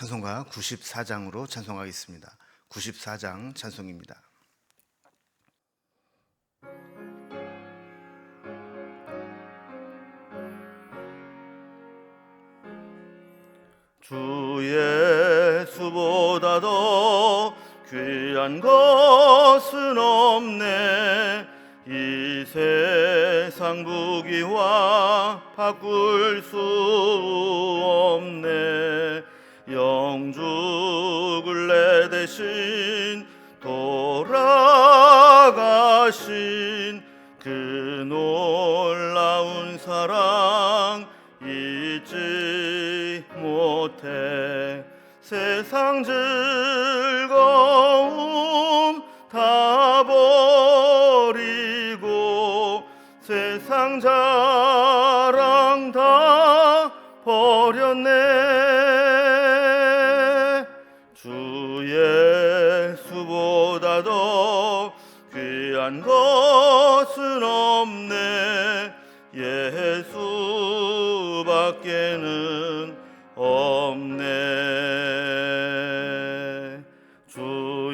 찬송가 94장으로 찬송하겠습니다. 94장 찬송입니다. 주 예수보다 더 귀한 것은 없네 이 세상 부귀와 바꿀 수 한 것은 없네. 예수밖에는 없네. 주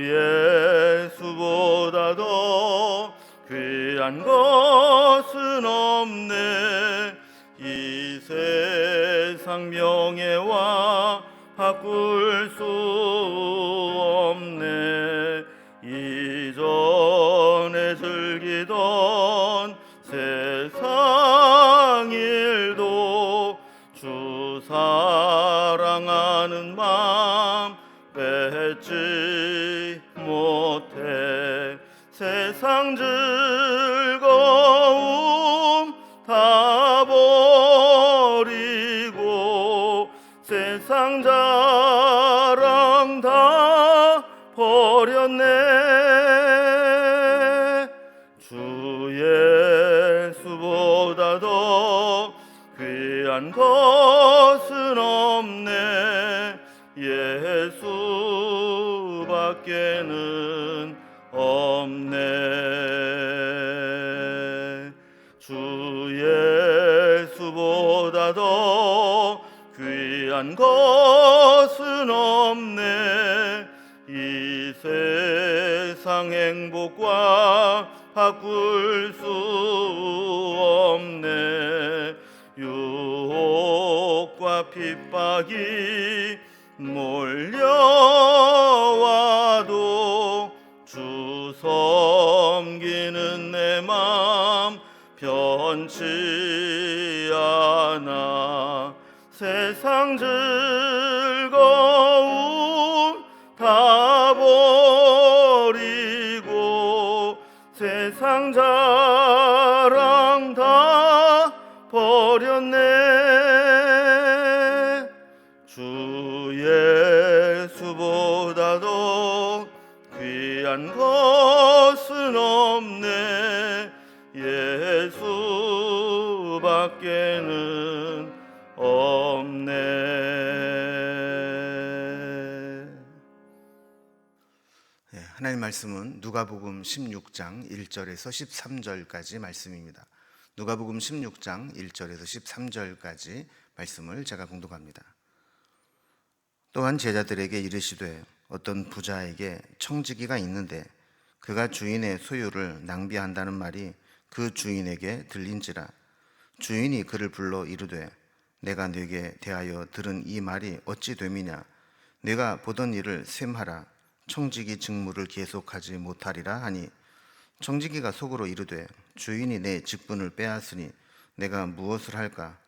예수보다 더 귀한 것은 없네. 이 세상 명예와 바꿀 수 세상 일도 주 사랑하는 마음 뺏지 못해 세상 즐 예 변치 않아. 세상 즐거 하나님 말씀은 누가복음 16장 1절에서 13절까지 말씀입니다. 누가복음 16장 1절에서 13절까지 말씀을 제가 공독합니다. 또한 제자들에게 이르시되 어떤 부자에게 청지기가 있는데 그가 주인의 소유를 낭비한다는 말이 그 주인에게 들린지라 주인이 그를 불러 이르되 내가 네게 대하여 들은 이 말이 어찌 됨이냐 내가 보던 일을 셈하라 청지기 직무를 계속하지 못하리라 하니 청지기가 속으로 이르되 주인이 내 직분을 빼앗으니 내가 무엇을 할까?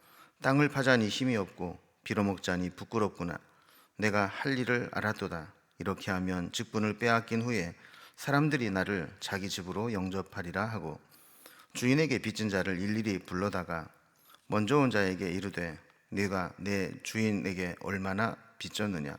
땅을 파자니 힘이 없고 빌어먹자니 부끄럽구나. 내가 할 일을 알았도다. 이렇게 하면 직분을 빼앗긴 후에 사람들이 나를 자기 집으로 영접하리라 하고 주인에게 빚진 자를 일일이 불러다가 먼저 온 자에게 이르되 네가 내 주인에게 얼마나 빚졌느냐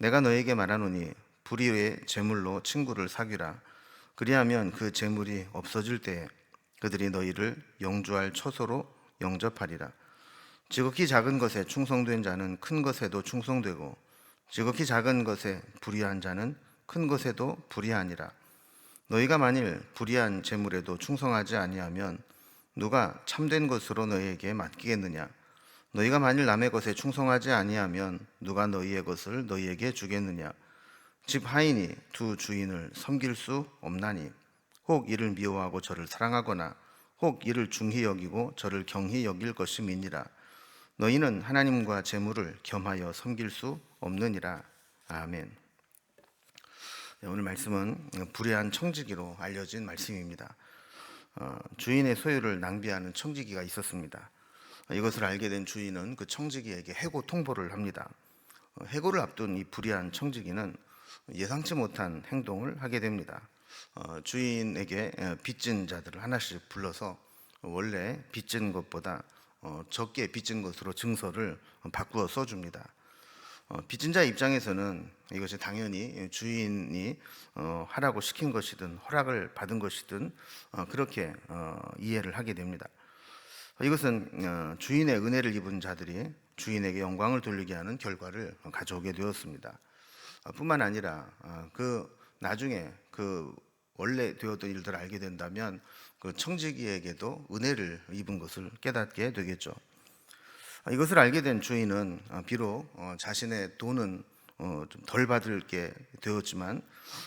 내가 너에게 말하노니 불의의 재물로 친구를 사귀라. 그리하면 그 재물이 없어질 때에 그들이 너희를 영주할 처소로 영접하리라. 지극히 작은 것에 충성된 자는 큰 것에도 충성되고 지극히 작은 것에 불의한 자는 큰 것에도 불의하니라. 너희가 만일 불의한 재물에도 충성하지 아니하면 누가 참된 것으로 너희에게 맡기겠느냐 너희가 만일 남의 것에 충성하지 아니하면 누가 너희의 것을 너희에게 주겠느냐 집 하인이 두 주인을 섬길 수 없나니 혹 이를 미워하고 저를 사랑하거나 혹 이를 중히 여기고 저를 경히 여길 것임이니라 너희는 하나님과 재물을 겸하여 섬길 수 없느니라 아멘 네, 오늘 말씀은 불의한 청지기로 알려진 말씀입니다. 어, 주인의 소유를 낭비하는 청지기가 있었습니다. 어, 이것을 알게 된 주인은 그 청지기에게 해고 통보를 합니다. 어, 해고를 앞둔 이 불의한 청지기는 예상치 못한 행동을 하게 됩니다. 어, 주인에게 에, 빚진 자들을 하나씩 불러서 원래 빚진 것보다 어, 적게 빚진 것으로 증서를 바꾸어 써줍니다. 어, 빚진 자 입장에서는 이것이 당연히 주인이 어, 하라고 시킨 것이든 허락을 받은 것이든 어, 그렇게 어, 이해를 하게 됩니다. 이것은 어, 주인의 은혜를 입은 자들이 주인에게 영광을 돌리게 하는 결과를 가져오게 되었습니다. 어, 뿐만 아니라 어, 그 나중에 그 원래 되었던 일들을 알게 된다면 그 청지기에게도 은혜를 입은 것을 깨닫게 되겠죠. 아, 이것을 알게 된 주인은 아, 비록 어, 자신의 돈은 어, 좀덜 받을 게 되었지만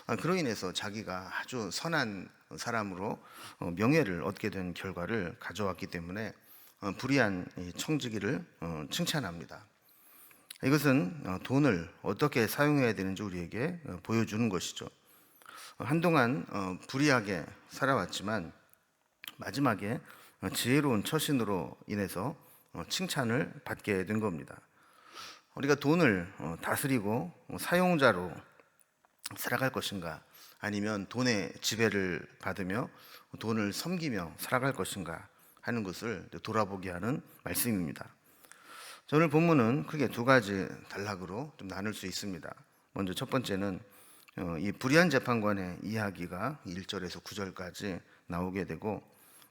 아, 그로 인해서 자기가 아주 선한 사람으로 어, 명예를 얻게 된 결과를 가져왔기 때문에 어, 불의한 이 청지기를 어, 칭찬합니다. 이것은 어, 돈을 어떻게 사용해야 되는지 우리에게 어, 보여주는 것이죠. 어, 한동안 어, 불의하게 살아왔지만 마지막에 어, 지혜로운 처신으로 인해서 어, 칭찬을 받게 된 겁니다. 우리가 돈을 어, 다스리고 어, 사용자로 살아갈 것인가 아니면 돈의 지배를 받으며 돈을 섬기며 살아갈 것인가 하는 것을 돌아보게 하는 말씀입니다. 자, 오늘 본문은 크게 두 가지 단락으로 좀 나눌 수 있습니다. 먼저 첫 번째는 어, 이 불의한 재판관의 이야기가 1절에서 9절까지 나오게 되고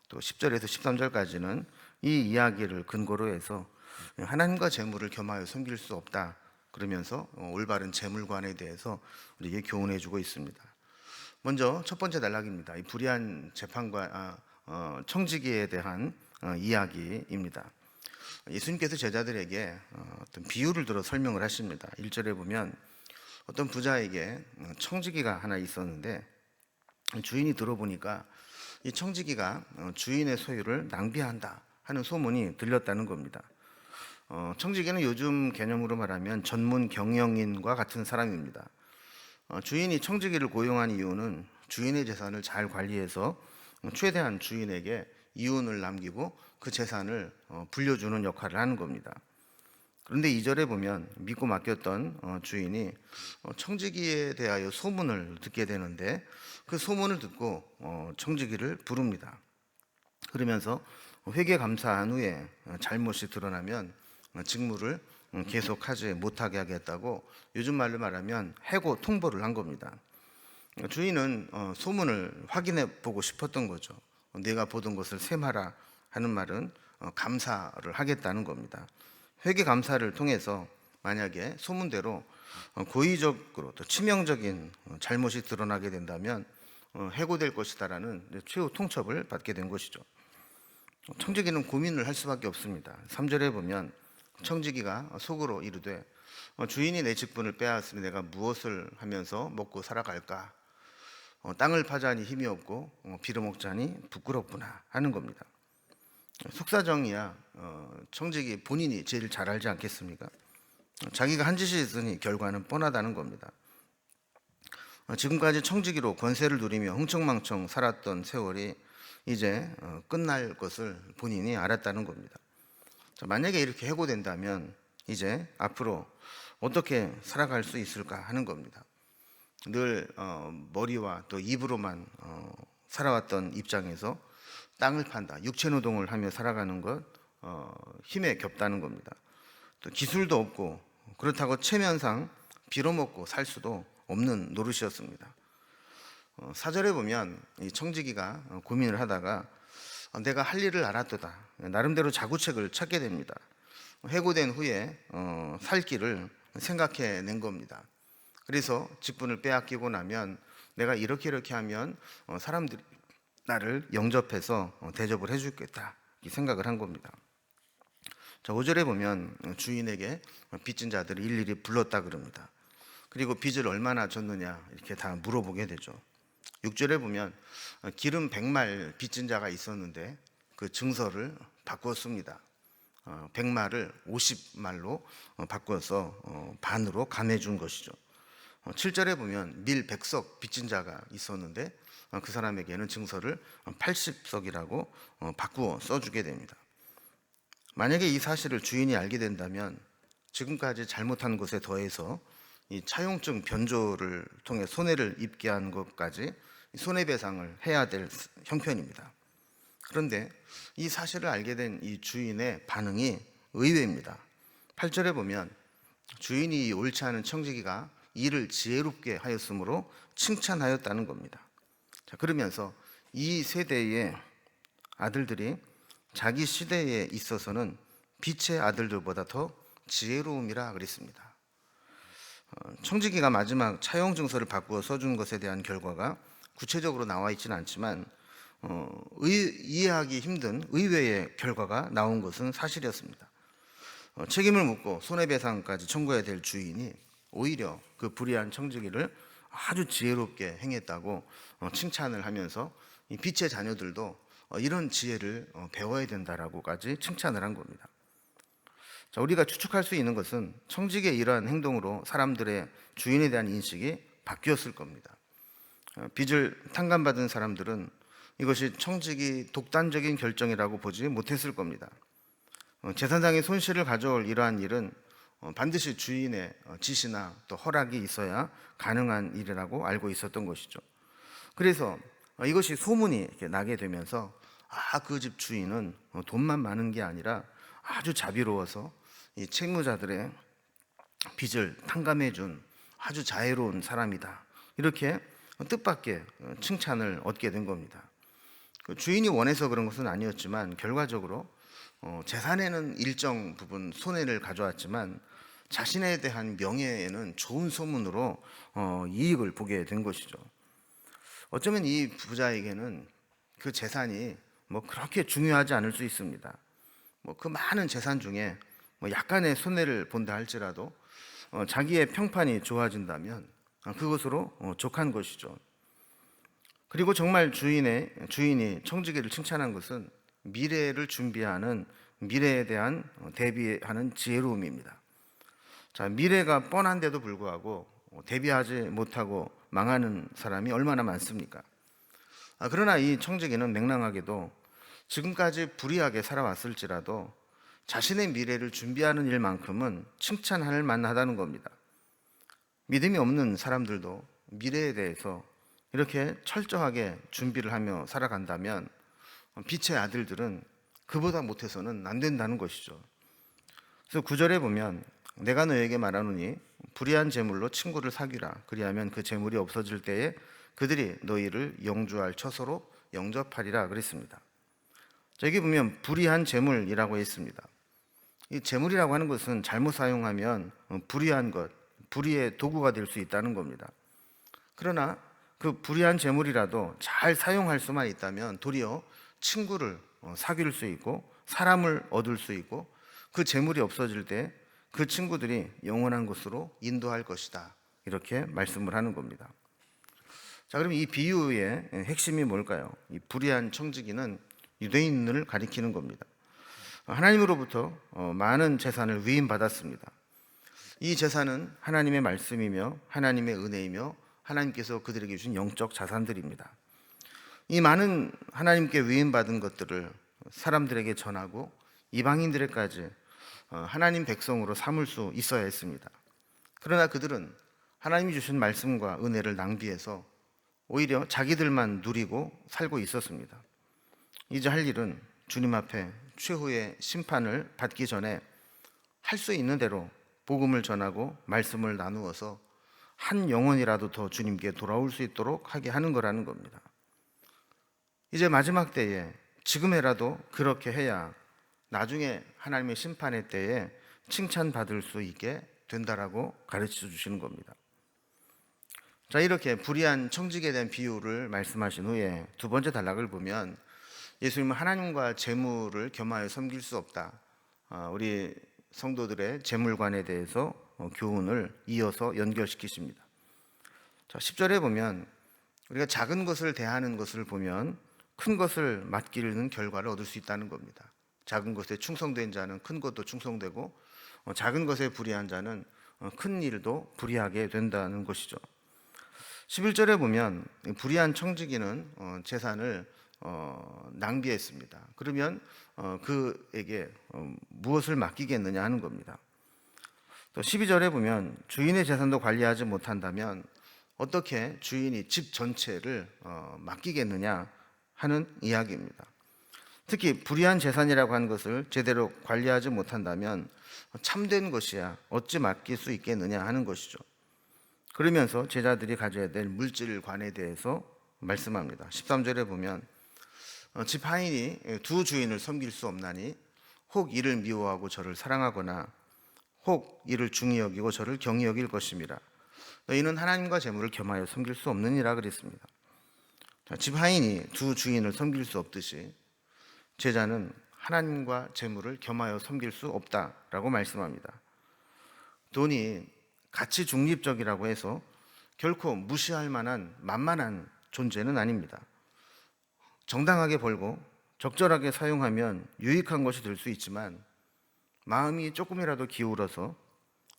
또 10절에서 13절까지는 이 이야기를 근거로 해서 하나님과 재물을 겸하여 섬길 수 없다 그러면서 어, 올바른 재물관에 대해서 우리에게 교훈해 주고 있습니다. 먼저 첫 번째 단락입니다. 이 불의한 재판관 아, 어, 청지기에 대한 어, 이야기입니다. 예수님께서 제자들에게 어, 어떤 비유를 들어 설명을 하십니다. 1절에 보면 어떤 부자에게 어, 청지기가 하나 있었는데 주인이 들어보니까 이 청지기가 어, 주인의 소유를 낭비한다 하는 소문이 들렸다는 겁니다. 어, 청지기는 요즘 개념으로 말하면 전문 경영인과 같은 사람입니다. 어, 주인이 청지기를 고용한 이유는 주인의 재산을 잘 관리해서 어, 최대한 주인에게 이윤을 남기고 그 재산을 어, 불려주는 역할을 하는 겁니다. 그런데 이절에 보면 믿고 맡겼던 어, 주인이 어, 청지기에 대하여 소문을 듣게 되는데 그 소문을 듣고 어, 청지기를 부릅니다. 그러면서 회개 감사한 후에 어, 잘못이 드러나면 어, 직무를 음, 계속하지 못하게 하겠다고 요즘 말로 말하면 해고 통보를 한 겁니다. 어, 주인은 어, 소문을 확인해 보고 싶었던 거죠. 어, 내가 보던 것을 셈하라 하는 말은 어, 감사를 하겠다는 겁니다. 회계 감사를 통해서 만약에 소문대로 어, 고의적으로 또 치명적인 어, 잘못이 드러나게 된다면 어, 해고될 것이다라는 최후 통첩을 받게 된 것이죠. 어, 청지기는 고민을 할 수밖에 없습니다. 3절에 보면 청지기가 속으로 이르되 어, 주인이 내 직분을 빼앗으니 내가 무엇을 하면서 먹고 살아갈까? 어, 땅을 파자니 힘이 없고 어, 빌어먹자니 부끄럽구나 하는 겁니다. 속사정이야 어, 청지기 본인이 제일 잘 알지 않겠습니까? 어, 자기가 한 짓이 있으니 결과는 뻔하다는 겁니다. 어, 지금까지 청지기로 권세를 누리며 흥청망청 살았던 세월이 이제 어, 끝날 것을 본인이 알았다는 겁니다. 자, 만약에 이렇게 해고된다면 이제 앞으로 어떻게 살아갈 수 있을까 하는 겁니다. 늘 어, 머리와 또 입으로만 어, 살아왔던 입장에서 땅을 판다, 육체 노동을 하며 살아가는 것 어, 힘에 겹다는 겁니다. 또 기술도 없고 그렇다고 체면상 빌어먹고 살 수도 없는 노릇이었습니다. 어, 사절에 보면 이 청지기가 어, 고민을 하다가 어, 내가 할 일을 알았도다 나름대로 자구책을 찾게 됩니다. 해고된 후에 어, 살 길을 생각해 낸 겁니다. 그래서 직분을 빼앗기고 나면 내가 이렇게 이렇게 하면 어, 사람들이 나를 영접해서 어, 대접을 해주겠다 이 생각을 한 겁니다. 자, 5절에 보면 어, 주인에게 빚진 자들을 일일이 불렀다 그럽니다. 그리고 빚을 얼마나 졌느냐 이렇게 다 물어보게 되죠. 6절에 보면 어, 기름 100말 빚진 자가 있었는데 그 증서를 바꿨습니다. 어, 100말을 50말로 어, 바꿔서 어, 반으로 감해 준 것이죠. 어, 7절에 보면 밀 100석 빚진 자가 있었는데 어, 그 사람에게는 증서를 80석이라고 어, 바꾸어 써주게 됩니다. 만약에 이 사실을 주인이 알게 된다면 지금까지 잘못한 것에 더해서 이 차용증 변조를 통해 손해를 입게 한 것까지 손해배상을 해야 될 형편입니다. 그런데 이 사실을 알게 된 이 주인의 반응이 의외입니다. 8절에 보면 주인이 이 옳지 않은 청지기가 일을 지혜롭게 하였으므로 칭찬하였다는 겁니다. 자, 그러면서 이 세대의 아들들이 자기 시대에 있어서는 빛의 아들들보다 더 지혜로움이라 그랬습니다. 어, 청지기가 마지막 차용 증서를 바꾸어 써준 것에 대한 결과가 구체적으로 나와 있지는 않지만 어, 의, 이해하기 힘든 의외의 결과가 나온 것은 사실이었습니다. 어, 책임을 묻고 손해배상까지 청구해야 될 주인이 오히려 그 불의한 청지기를 아주 지혜롭게 행했다고 어, 칭찬을 하면서 이 빛의 자녀들도 어, 이런 지혜를 어, 배워야 된다라고까지 칭찬을 한 겁니다. 자, 우리가 추측할 수 있는 것은 청직의 이러한 행동으로 사람들의 주인에 대한 인식이 바뀌었을 겁니다. 어, 빚을 탕감받은 사람들은 이것이 청직이 독단적인 결정이라고 보지 못했을 겁니다. 어, 재산상의 손실을 가져올 이러한 일은 어, 반드시 주인의 어, 지시나 또 허락이 있어야 가능한 일이라고 알고 있었던 것이죠. 그래서 어, 이것이 소문이 나게 되면서 아 그 집 주인은 어, 돈만 많은 게 아니라 아주 자비로워서 이 채무자들의 빚을 탕감해 준 아주 자애로운 사람이다. 이렇게 뜻밖의 어, 칭찬을 얻게 된 겁니다. 그 주인이 원해서 그런 것은 아니었지만 결과적으로 어, 재산에는 일정 부분 손해를 가져왔지만 자신에 대한 명예에는 좋은 소문으로 어, 이익을 보게 된 것이죠. 어쩌면 이 부자에게는 그 재산이 뭐 그렇게 중요하지 않을 수 있습니다. 뭐 그 많은 재산 중에 뭐 약간의 손해를 본다 할지라도 어, 자기의 평판이 좋아진다면 어, 그것으로 어, 족한 것이죠. 그리고 정말 주인의 주인이 청지기를 칭찬한 것은 미래를 준비하는 미래에 대한 어, 대비하는 지혜로움입니다. 자, 미래가 뻔한데도 불구하고 어, 대비하지 못하고 망하는 사람이 얼마나 많습니까? 아, 그러나 이 청지기는 맹랑하게도 지금까지 불의하게 살아왔을지라도 자신의 미래를 준비하는 일만큼은 칭찬할 만하다는 겁니다. 믿음이 없는 사람들도 미래에 대해서 이렇게 철저하게 준비를 하며 살아간다면 빛의 아들들은 그보다 못해서는 안 된다는 것이죠. 그래서 구절에 보면 내가 너에게 말하노니 불의한 재물로 친구를 사귀라 그리하면 그 재물이 없어질 때에 그들이 너희를 영주할 처소로 영접하리라 그랬습니다. 자, 여기 보면 불의한 재물이라고 했습니다. 이 재물이라고 하는 것은 잘못 사용하면 어, 불의한 것, 불의의 도구가 될 수 있다는 겁니다. 그러나 그 불의한 재물이라도 잘 사용할 수만 있다면 도리어 친구를 어, 사귈 수 있고 사람을 얻을 수 있고 그 재물이 없어질 때 그 친구들이 영원한 곳으로 인도할 것이다. 이렇게 말씀을 하는 겁니다. 자, 그럼 이 비유의 핵심이 뭘까요? 이 불의한 청지기는 유대인을 가리키는 겁니다. 하나님으로부터 어, 많은 재산을 위임받았습니다. 이 재산은 하나님의 말씀이며 하나님의 은혜이며 하나님께서 그들에게 주신 영적 자산들입니다. 이 많은 하나님께 위임받은 것들을 사람들에게 전하고 이방인들에까지 어, 하나님 백성으로 삼을 수 있어야 했습니다. 그러나 그들은 하나님이 주신 말씀과 은혜를 낭비해서 오히려 자기들만 누리고 살고 있었습니다. 이제 할 일은 주님 앞에 최후의 심판을 받기 전에 할 수 있는 대로 복음을 전하고 말씀을 나누어서 한 영혼이라도 더 주님께 돌아올 수 있도록 하게 하는 거라는 겁니다. 이제 마지막 때에 지금에라도 그렇게 해야 나중에 하나님의 심판의 때에 칭찬받을 수 있게 된다라고 가르쳐 주시는 겁니다. 자, 이렇게 불의한 청직에 대한 비유를 말씀하신 후에 두 번째 단락을 보면 예수님은 하나님과 재물을 겸하여 섬길 수 없다. 아, 우리 성도들의 재물관에 대해서 어, 교훈을 이어서 연결시키십니다. 자, 10절에 보면 우리가 작은 것을 대하는 것을 보면 큰 것을 맡기는 결과를 얻을 수 있다는 겁니다. 작은 것에 충성된 자는 큰 것도 충성되고 어, 작은 것에 불의한 자는 어, 큰 일도 불의하게 된다는 것이죠. 11절에 보면 이 불의한 청지기는 어, 재산을 어, 낭비했습니다. 그러면 어, 그에게 어, 무엇을 맡기겠느냐 하는 겁니다. 또 12절에 보면 주인의 재산도 관리하지 못한다면 어떻게 주인이 집 전체를 어, 맡기겠느냐 하는 이야기입니다. 특히 불의한 재산이라고 하는 것을 제대로 관리하지 못한다면 참된 것이야 어찌 맡길 수 있겠느냐 하는 것이죠. 그러면서 제자들이 가져야 될 물질관에 대해서 말씀합니다. 13절에 보면 어, 집 하인이 두 주인을 섬길 수 없나니 혹 이를 미워하고 저를 사랑하거나 혹 이를 중히 여기고 저를 경히 여길 것입니다. 너희는 하나님과 재물을 겸하여 섬길 수 없느니라 그랬습니다. 자, 집 하인이 두 주인을 섬길 수 없듯이 제자는 하나님과 재물을 겸하여 섬길 수 없다라고 말씀합니다. 돈이 가치 중립적이라고 해서 결코 무시할 만한 만만한 존재는 아닙니다. 정당하게 벌고 적절하게 사용하면 유익한 것이 될 수 있지만 마음이 조금이라도 기울어서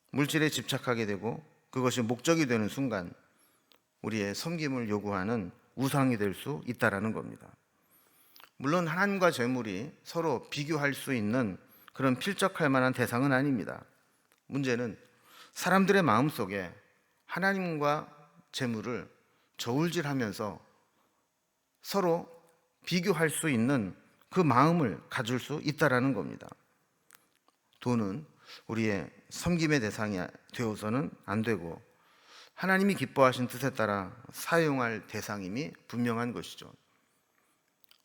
물질에 집착하게 되고 그것이 목적이 되는 순간 우리의 섬김을 요구하는 우상이 될 수 있다라는 겁니다. 물론 하나님과 재물이 서로 비교할 수 있는 그런 필적할 만한 대상은 아닙니다. 문제는 사람들의 마음 속에 하나님과 재물을 저울질하면서 서로 비교할 수 있는 그 마음을 가질 수 있다라는 겁니다. 돈은 우리의 섬김의 대상이 되어서는 안 되고 하나님이 기뻐하신 뜻에 따라 사용할 대상임이 분명한 것이죠.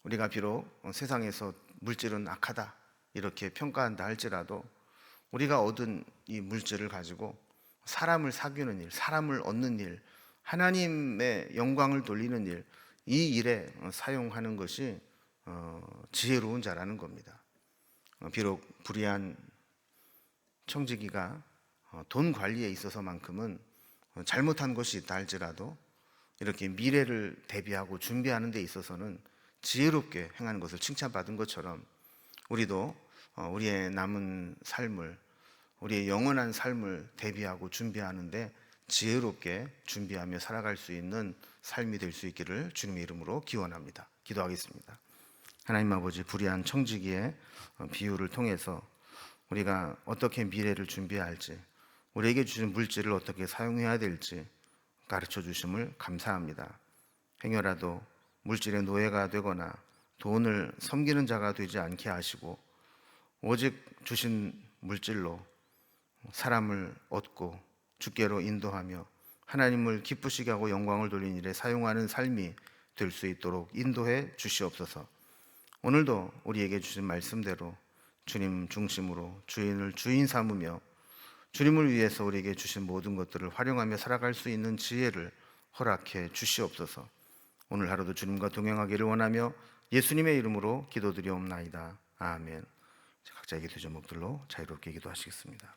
우리가 비록 세상에서 물질은 악하다 이렇게 평가한다 할지라도 우리가 얻은 이 물질을 가지고 사람을 사귀는 일, 사람을 얻는 일, 하나님의 영광을 돌리는 일, 이 일에 사용하는 것이 어, 지혜로운 자라는 겁니다. 어, 비록 불의한 청지기가 어, 돈 관리에 있어서만큼은 잘못한 것이 있다 할지라도 이렇게 미래를 대비하고 준비하는 데 있어서는 지혜롭게 행하는 것을 칭찬받은 것처럼 우리도 우리의 남은 삶을 우리의 영원한 삶을 대비하고 준비하는데 지혜롭게 준비하며 살아갈 수 있는 삶이 될 수 있기를 주님의 이름으로 기원합니다. 기도하겠습니다. 하나님 아버지 불의한 청지기의 비유를 통해서 우리가 어떻게 미래를 준비해야 할지 우리에게 주신 물질을 어떻게 사용해야 될지 가르쳐 주심을 감사합니다. 행여라도 물질의 노예가 되거나 돈을 섬기는 자가 되지 않게 하시고 오직 주신 물질로 사람을 얻고 주께로 인도하며 하나님을 기쁘시게 하고 영광을 돌린 일에 사용하는 삶이 될 수 있도록 인도해 주시옵소서. 오늘도 우리에게 주신 말씀대로 주님 중심으로 주인을 주인 삼으며 주님을 위해서 우리에게 주신 모든 것들을 활용하며 살아갈 수 있는 지혜를 허락해 주시옵소서. 오늘 하루도 주님과 동행하기를 원하며 예수님의 이름으로 기도드리옵나이다. 아멘. 각자에게 두 제목들로 자유롭게 기도하시겠습니다.